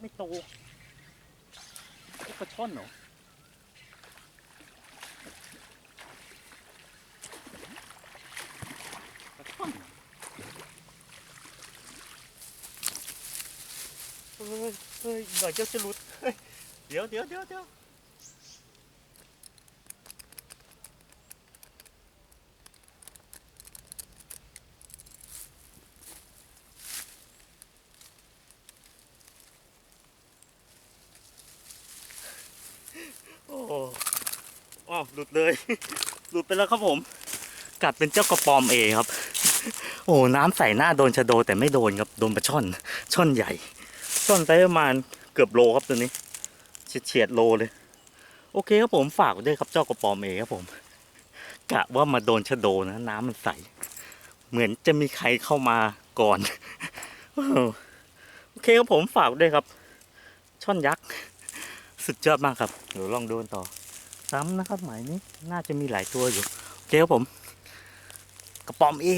ไม่โตปลาช่อนเหรอปลาช่อนเฮ้ยเฮ้ยหน่อยเจ้าจะหลุดเดี๋ยวเดี๋ยวเดี๋ยวเดี๋ยว โอ้อ๋อหลุดเลย หลุดไปแล้วครับผม กัดเป็นเจ้ากระปอมเองครับ โอ้น้ำใส่หน้าโดนชะโดแต่ไม่โดนครับโดนปลาช่อน ช่อนใหญ่ ช่อนไซส์ประมาณเกือบโลครับตัวนี้เฉียดเฉียดโลเลย โอเคครับผมฝากด้วยครับเจ้ากระปอมเองครับผมกะว่ามาโดนชะโดนะน้ำมันใส เหมือนจะมีใครเข้ามาก่อน โอเคครับผมฝากด้วยครับ ช่อนยักษ์ สุดยอดมากครับเดี๋ยวลองดูกันต่อ ซ้ำนะครับหมายนี้น่าจะมีหลายตัวอยู่โอเคครับผม กระป๋อมเอ